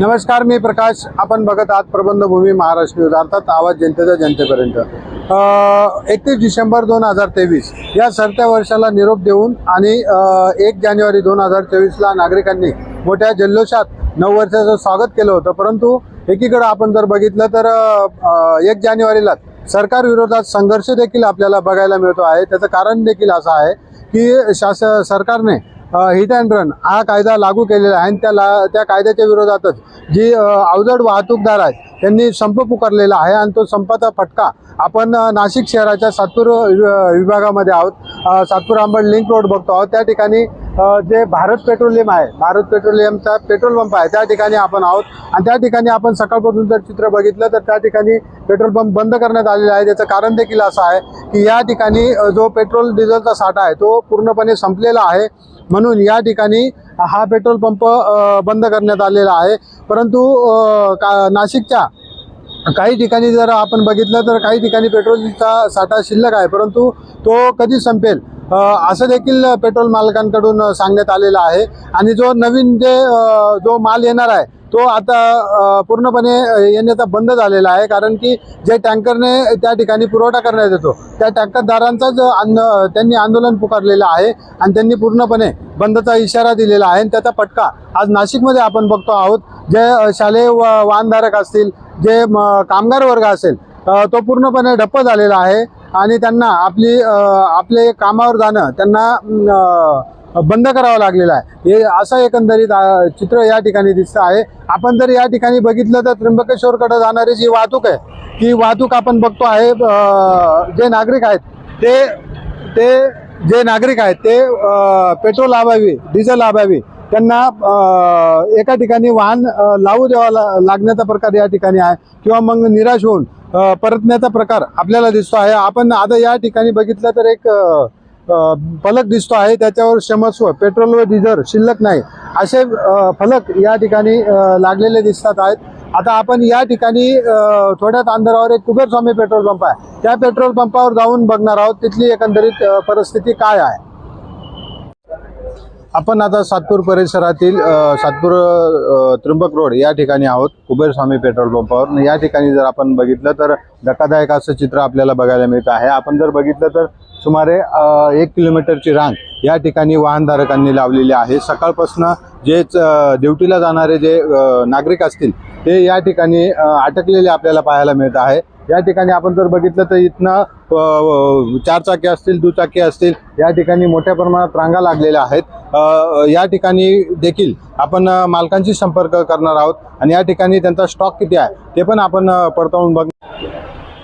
नमस्कार मी प्रकाश. आपण बघत आहात प्रबंधभूमी महाराष्ट्र न्यूज. अर्थात आवाज जनतेचा जनतेपर्यंत. एकतीस डिसेंबर दोन हजार तेवीस. या सरत्या वर्षाला निरोप देऊन आणि एक जानेवारी दोन हजार चोवीसला नागरिकांनी मोठ्या जल्लोषात नऊ वर्षाचं स्वागत केलं होतं. परंतु एकीकडं आपण जर बघितलं तर एक जानेवारीला सरकार विरोधात संघर्ष देखील आपल्याला बघायला मिळतो आहे. त्याचं कारण देखील असं आहे की शास सरकारने हिट अँड रन हा कायदा लागू केलेला आहे आणि त्या ला त्या कायद्याच्या विरोधातच जी अवजड वाहतूकदार आहेत त्यांनी संप पुकारलेला आहे आणि तो संपाचा फटका आपण नाशिक शहराच्या सातपूर वि- विभागामध्ये आहोत. सातपूर आंबड लिंक रोड बघतो आहोत. त्या ठिकाणी जे भारत पेट्रोलियम आहे भारत पेट्रोलियमचा पेट्रोल पंप आहे त्या ठिकाणी आपण आहोत. आणि त्या ठिकाणी आपण सकाळपासून जर चित्र बघितलं तर त्या ठिकाणी पेट्रोल पंप बंद करण्यात आलेला आहे. त्याचं कारण देखील असं आहे की या ठिकाणी जो पेट्रोल डिझेलचा साठा आहे तो पूर्णपणे संपलेला आहे. म्हणून या ठिकाणी हा पेट्रोल पंप बंद करण्यात आलेला आहे. परंतु का नाशिकच्या काही ठिकाणी जर आपण बघितलं तर काही ठिकाणी पेट्रोलचा साठा शिल्लक आहे. परंतु तो कधी संपेल? असं देखील पेट्रोल मालकांकडून सांगण्यात आलेलं आहे. आणि जो नवीन जे जो माल येणार आहे तो आता पूर्णपणे येण्याचा बंद झालेला आहे. कारण की जे टँकरने त्या ठिकाणी पुरवठा करण्यात येतो त्या टँकरदारांचाच आंद त्यांनी आंदोलन पुकारलेलं आहे आणि त्यांनी पूर्णपणे बंदचा इशारा दिलेला आहे. आणि त्याचा फटका आज नाशिकमध्ये आपण बघतो आहोत. जे शालेय वाहनधारक असतील जे म- कामगार वर्ग असेल तो पूर्णपणे ठप्प झालेला आहे. आणि त्यांना आपली आपले कामावर जाणं त्यांना बंद करावं लागलेलं आहे. हे असं एकंदरीत चित्र या ठिकाणी दिसतं आहे. आपण जर या ठिकाणी बघितलं तर त्र्यंबकेश्वरकडे जाणारी जी वाहतूक आहे ती वाहतूक आपण बघतो आहे जे नागरिक आहेत ते ते जे नागरिक आहेत ते पेट्रोल अभावी डिझेल अभावी त्यांना एका ठिकाणी वाहन लावू द्यावा लागण्याचा प्रकार या ठिकाणी आहे. किंवा मग निराश होऊन परतण्याचा प्रकार आपल्याला दिसतो आहे. आपण आता या ठिकाणी बघितलं तर एक फलक दिसतो आहे. त्याच्यावर क्षमस्व पेट्रोल व डिझेल शिल्लक नाही. असे फलक या ठिकाणी लागलेले दिसतात आहेत. आता आपण या ठिकाणी थोड्याच अंतरावर एक कुबेरस्वामी पेट्रोल पंप आहे. त्या पेट्रोल पंपावर जाऊन बघणार आहोत तिथली एकंदरीत परिस्थिती काय आहे. आपण आता सातपूर परिसरातील सातपूर त्र्यंबक रोड या ठिकाणी आहोत. कुबेरस्वामी पेट्रोल पंपावर. या ठिकाणी जर आपण बघितलं तर धक्कादायक असं चित्र आपल्याला बघायला मिळत आहे. आपण जर बघितलं तर सुमारे एक किलोमीटरची रांग या ठिकाणी वाहनधारकांनी लावलेली आहे. सकाळपासून जे ड्युटीला जाणारे जे नागरिक असतील ते या ठिकाणी अटकलेले आपल्याला पाहायला मिळत आहे. या ठिकाणी आपण जर बघितलं तर इथनं चारचाकी असतील दुचाकी असतील या ठिकाणी मोठ्या प्रमाणात रांगा लागलेल्या आहेत. या ठिकाणी देखील आपण मालकांशी संपर्क करणार आहोत आणि या ठिकाणी त्यांचा स्टॉक किती आहे ते पण आपण पडताळून बघ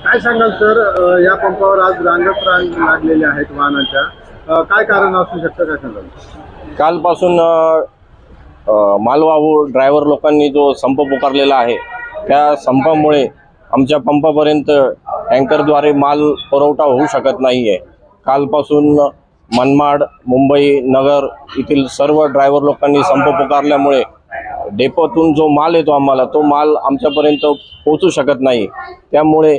काय सांगाल सर या पंपावर आज रांगच रांग लागलेल्या आहेत वाहनांच्या. काय कारण असू शकतं काय सांगाल? कालपासून मालवाहू ड्रायव्हर लोकांनी जो संप पुकारलेला आहे त्या संपामुळे आमच्या पंपापर्यंत टँकरद्वारे माल पुरवठा होऊ शकत नाही आहे कालपासून मनमाड मुंबई नगर येथील सर्व ड्रायव्हर लोकांनी संप पुकारल्यामुळे डेपोतून जो माल येतो आम्हाला तो माल आमच्यापर्यंत पोहोचू शकत नाही. त्यामुळे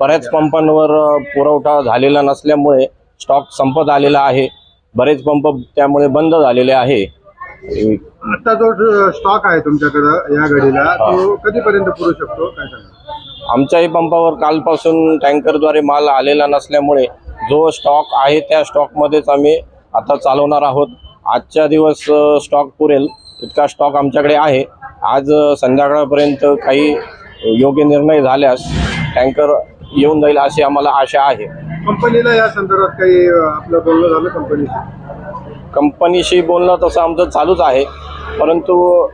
बऱ्याच पंपांवर पुरवठा झालेला नसल्यामुळे स्टॉक संपत आलेला आहे. बरेच पंप त्यामुळे बंद झालेले आहे. आता जो स्टॉक आहे तुमच्याकडं या घडीला तो कधीपर्यंत पुरू शकतो? काय सांगाल? आमच्याही पंपावर कालपासून टँकरद्वारे माल आलेला नसल्यामुळे जो स्टॉक आहे त्या स्टॉकमध्येच आम्ही आता चालवणार आहोत. आजच्या दिवस स्टॉक पुरेल इतका स्टॉक आमच्याकडे आहे. आज संध्याकाळपर्यंत काही योग्य निर्णय झाल्यास टँकर येऊन जाईल अशी आम्हाला आशा आहे. कंपनीला या संदर्भात काही आपलं बोलणं झालं कंपनीशी? कंपनीशी बोलणं तसं आमचं चालूच आहे. परंतु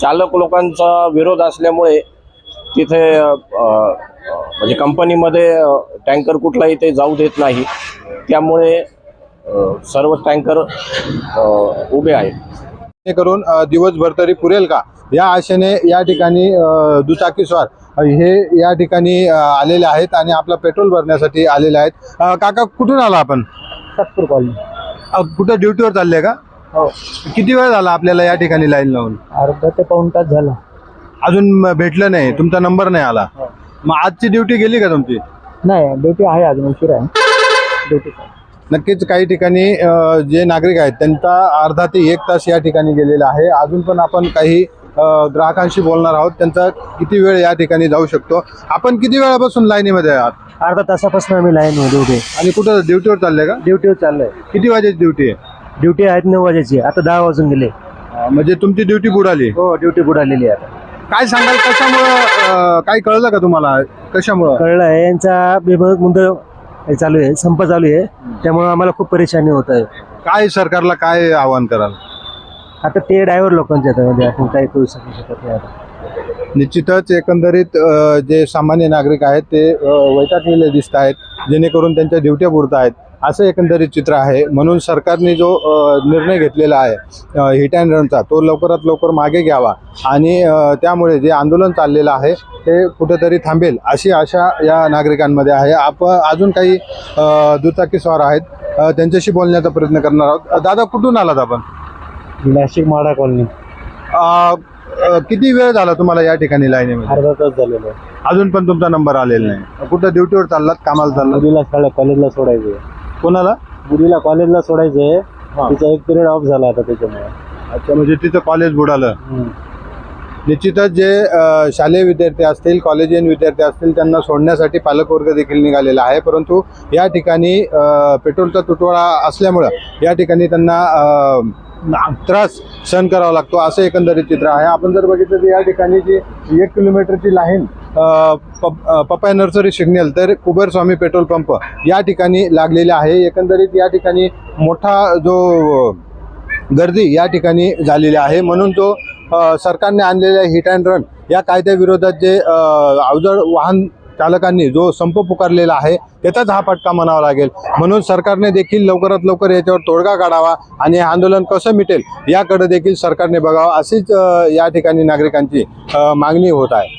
चालक लोकांचा विरोध असल्यामुळे तिथे म्हणजे कंपनीमध्ये टँकर कुठलाही ते जाऊ देत नाही. त्यामुळे सर्व टँकर उभे आहेत. करून दिवसभर तरी पुरेल का? या आशेने या ठिकाणी दुचाकीस्वार हे या ठिकाणी आलेले आहेत आणि आपला पेट्रोल भरण्यासाठी आलेले आहेत. काका कुठून आला आपण? सातपूर कॉलनी कुठं ड्युटीवर चालले का? हो. किती वेळ झाला आपल्याला या ठिकाणी लाईन लावून? अर्धा ते पाऊण तास झाला. अजून भेटलं नाही तुमचा नंबर नाही आला. मग आजची ड्युटी गेली का तुमची? नाही ड्युटी आहे अजून उशीर आहे. ड्युटी नक्कीच काही ठिकाणी अ, जे नागरिक आहेत त्यांचा अर्धा ते एक तास या ठिकाणी गेलेला आहे. अजून पण आपण काही अ, ग्राहकांशी बोलणार आहोत. त्यांचा किती वेळ या ठिकाणी जाऊ शकतो? आपण किती वेळापासून लाईनीमध्ये आहात? अर्धा तासापासून आम्ही लाईन मध्ये उभे. आणि कुठं ड्युटीवर चालले का? ड्युटीवर चाललोय. किती वाजेची ड्युटी आहे? ड्युटी आहेत नऊ वाजेची आता दहा वाजून गेले. अ, म्हणजे तुमची ड्युटी बुडाली. हो ड्युटी बुडालेली आहे आता. काय सांगाल कशामुळं काय कळलं का तुम्हाला? कशामुळं? कळलं आहे. यांचा बेमत मुंद हे चालू आहे संप चालू आहे. त्यामुळे आम्हाला खूप परेशानी होत आहे. काय सरकारला काय आवाहन कराल? आता ते ड्रायव्हर लोकांच्या हातामध्ये आपण काही करू शकू शकत नाही आता. निश्चितच एकंदरीत अ, जे सामान्य नागरिक आहेत ते अ, वैतागलेले दिसत आहेत जेणेकरून त्यांच्या ड्युट्या बुडत आहेत. असं एकंदरीत चित्र आहे. म्हणून सरकारने जो निर्णय घेतलेला आहे हिट अँड रनचा तो लवकरात लवकर मागे घ्यावा. आणि त्यामुळे जे आंदोलन चाललेलं आहे ते कुठेतरी थांबेल अशी आशा या नागरिकांमध्ये आहे. आपण अजून काही अ, दुचाकी स्वार आहेत त्यांच्याशी बोलण्याचा प्रयत्न करणार आहोत. दादा कुठून आलात आपण? नाशिक माडा कॉलनी. किती वेळ झाला तुम्हाला या ठिकाणी लाईनीमध्ये अर्धा तास झालेला अजून पण तुमचा नंबर आलेला नाही. कुठं ड्युटीवर चाललात कामाला शाळा कॉलेजला सोडायचंय. कोणाला? मुलीला कॉलेजला सोडायचंय तिचा एक पिरियड ऑफ झाला आता त्याच्यामुळे. अच्छा म्हणजे तिचं कॉलेज बुडालं. निश्चितच जे अ, शालेय विद्यार्थी असतील कॉलेजियन विद्यार्थी असतील त्यांना सोडण्यासाठी पालकवर्ग देखील निघालेला आहे. परंतु या ठिकाणी अ, पेट्रोलचा तुटवडा असल्यामुळं या ठिकाणी त्यांना अ, त्रास सहन करावा लागतो असं एकंदरीत चित्र आहे. आपण जर बघितलं तर या ठिकाणी जी एक किलोमीटरची लाईन पपाय नर्सरी सिग्नल तर कुबेर स्वामी पेट्रोल पंप या ठिकाणी लागलेले आहे. एकंदरीत या ठिकाणी मोठा जो गर्दी या ठिकाणी झालेली आहे. म्हणून तो सरकारने आणलेल्या हिट अँड रन या कायद्याविरोधात जे अवजड वाहन चालकांनी जो संप पुकारलेला आहे त्याचाच हा फटका म्हणावा लागेल. म्हणून सरकारने देखील लवकरात लवकर याच्यावर तोडगा काढावा आणि हे आंदोलन कसं मिटेल याकडे देखील सरकारने बघावं. अशीच या ठिकाणी नागरिकांची मागणी होत आहे.